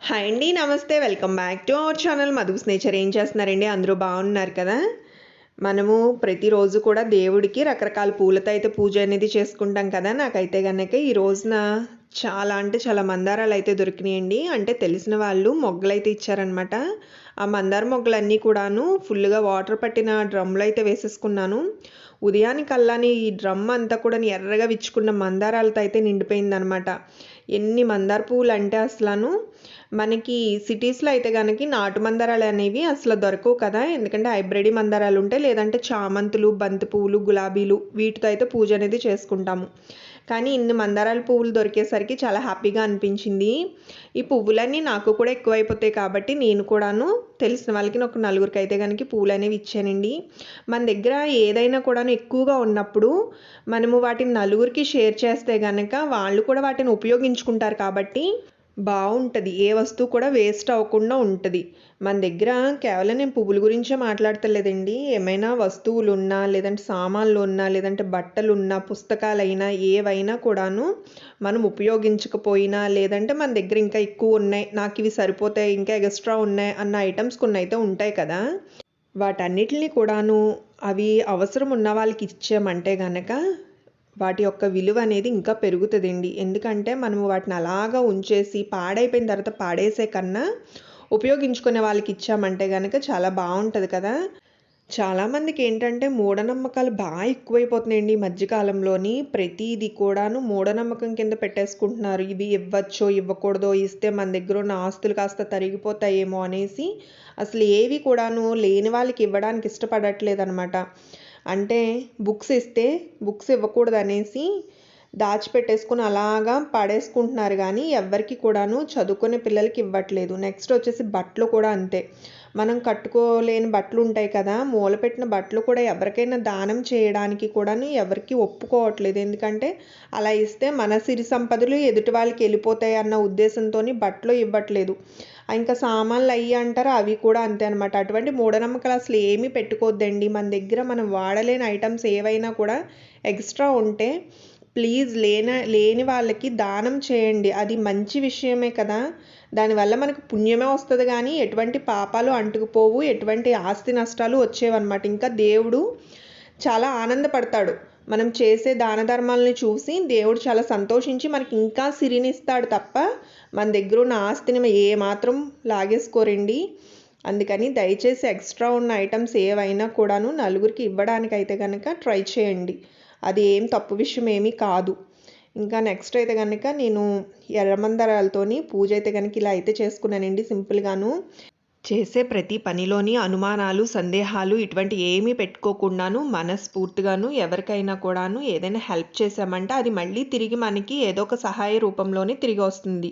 Hi అండి నమస్తే. Welcome back to our channel Madhu's nature ఏం చేస్తున్నారండి? అందరూ బాగున్నారు కదా? మనము ప్రతిరోజు కూడా దేవుడికి రకరకాల పూలతో అయితే పూజ అనేది చేసుకుంటాం కదా? నాకైతే కనుక ఈ రోజున చాలా అంటే చాలా మందారాలు అయితే దొరికినాయండి. అంటే తెలిసిన వాళ్ళు మొగ్గలు అయితే ఇచ్చారనమాట ఆ మందార మొగ్గలన్నీ కూడాను ఫుల్గా వాటర్ పట్టిన డ్రమ్లో అయితే వేసేసుకున్నాను. ఉదయానికల్లాని ఈ డ్రమ్ అంతా కూడా ఎర్రగా విచ్చుకున్న మందారాలతో అయితే నిండిపోయిందనమాట ఎన్ని మందార పువ్వులు అంటే అసలు మనకి సిటీస్లో అయితే కనుక నాటు మందారాలు అనేవి అసలు దొరకవు కదా. ఎందుకంటే హైబ్రిడ్ మందారాలు ఉంటాయి లేదంటే చామంతులు బంతి పువ్వులు గులాబీలు వీటితో అయితే పూజ అనేది చేసుకుంటాము. కానీ ఇన్ని మందారాల పువ్వులు దొరికేసరికి చాలా హ్యాపీగా అనిపించింది. ఈ పువ్వులన్నీ నాకు కూడా ఎక్కువైపోతాయి కాబట్టి నేను కూడాను తెలిసిన వాళ్ళకి ఒక నలుగురికి అయితే కనుక పువ్వులు అనేవి ఇచ్చానండి. మన దగ్గర ఏదైనా కూడాను ఎక్కువగా ఉన్నప్పుడు మనము వాటిని నలుగురికి షేర్ చేస్తే కనుక వాళ్ళు కూడా వాటిని ఉపయోగించుకుంటారు కాబట్టి బాగుంటుంది ఏ వస్తువు కూడా వేస్ట్ అవ్వకుండా ఉంటుంది. మన దగ్గర కేవలం నేను పువ్వుల గురించే మాట్లాడతలేదండి. ఏమైనా వస్తువులు ఉన్నా లేదంటే సామాన్లు ఉన్నా లేదంటే బట్టలు ఉన్నా పుస్తకాలైనా ఏవైనా కూడాను మనం ఉపయోగించకపోయినా లేదంటే మన దగ్గర ఇంకా ఎక్కువ ఉన్నాయి నాకు ఇవి సరిపోతాయి ఇంకా ఎక్స్ట్రా ఉన్నాయి అన్న ఐటమ్స్ కొన్ని అయితే ఉంటాయి కదా. వాటన్నిటిని కూడాను అవి అవసరం ఉన్న వాళ్ళకి ఇచ్చామంటే కనుక వాటి యొక్క విలువ అనేది ఇంకా పెరుగుతుందండి. ఎందుకంటే మనము వాటిని అలాగా ఉంచేసి పాడైపోయిన తర్వాత పాడేసే కన్నా ఉపయోగించుకునే వాళ్ళకి ఇచ్చామంటే కనుక చాలా బాగుంటుంది కదా. చాలామందికి ఏంటంటే మూఢనమ్మకాలు బాగా ఎక్కువైపోతున్నాయండి ఈ మధ్యకాలంలోని. ప్రతిదీ కూడాను మూఢనమ్మకం కింద పెట్టేసుకుంటున్నారు. ఇవి ఇవ్వచ్చో ఇవ్వకూడదో ఇస్తే మన దగ్గర ఉన్న ఆస్తులు కాస్త తరిగిపోతాయేమో అనేసి అసలు ఏవి కూడాను లేని వాళ్ళకి ఇవ్వడానికి ఇష్టపడట్లేదు అనమాట అంటే బుక్స్ ఇస్తే బుక్స్ ఇవ్వకూడదు అనేసి దాచిపెట్టేసుకుని అలాగా పడేసుకుంటున్నారు కానీ ఎవరికి కూడాను చదువుకునే పిల్లలకి ఇవ్వట్లేదు. నెక్స్ట్ వచ్చేసి బట్టలు కూడా అంతే. మనం కట్టుకోలేని బట్టలు ఉంటాయి కదా మూలపెట్టిన బట్టలు కూడా ఎవరికైనా దానం చేయడానికి కూడాను ఎవరికి ఒప్పుకోవట్లేదు. ఎందుకంటే అలా ఇస్తే మన సిరి సంపదలు ఎదుటి వాళ్ళకి వెళ్ళిపోతాయి అన్న ఉద్దేశంతో బట్టలు ఇవ్వట్లేదు. ఇంకా సామాన్లు అయ్యి అంటారు అవి కూడా అంతే అనమాట అటువంటి మూఢనమ్మకాలు అసలు ఏమీ పెట్టుకోవద్దండి. మన దగ్గర మనం వాడలేని ఐటమ్స్ ఏవైనా కూడా ఎక్స్ట్రా ఉంటే ప్లీజ్ లేన లేని వాళ్ళకి దానం చేయండి. అది మంచి విషయమే కదా. దానివల్ల మనకు పుణ్యమే వస్తుంది కానీ ఎటువంటి పాపాలు అంటుకుపోవు ఎటువంటి ఆస్తి నష్టాలు వచ్చేవన్నమాట. ఇంకా దేవుడు చాలా ఆనందపడతాడు. మనం చేసే దాన ధర్మాలని చూసి దేవుడు చాలా సంతోషించి మనకి ఇంకా సిరినిస్తాడు తప్ప మన దగ్గర ఉన్న ఆస్తిని ఏ మాత్రం లాగేసుకోరండి. అందుకని దయచేసి ఎక్స్ట్రా ఉన్న ఐటమ్స్ ఏవైనా కూడాను నలుగురికి ఇవ్వడానికి అయితే కనుక ట్రై చేయండి. అది ఏం తప్పు విషయం ఏమీ కాదు. ఇంకా నెక్స్ట్ అయితే కనుక నేను ఎర్రమందరాలతోని పూజ అయితే కనుక ఇలా అయితే చేసుకున్నానండి సింపుల్గాను. చేసే ప్రతి పనిలోని అనుమానాలు సందేహాలు ఇటువంటి ఏమీ పెట్టుకోకుండాను మనస్ఫూర్తిగాను ఎవరికైనా కూడాను ఏదైనా హెల్ప్ చేసామంటే అది మళ్ళీ తిరిగి మనకి ఏదో ఒక సహాయ రూపంలోనే తిరిగి వస్తుంది.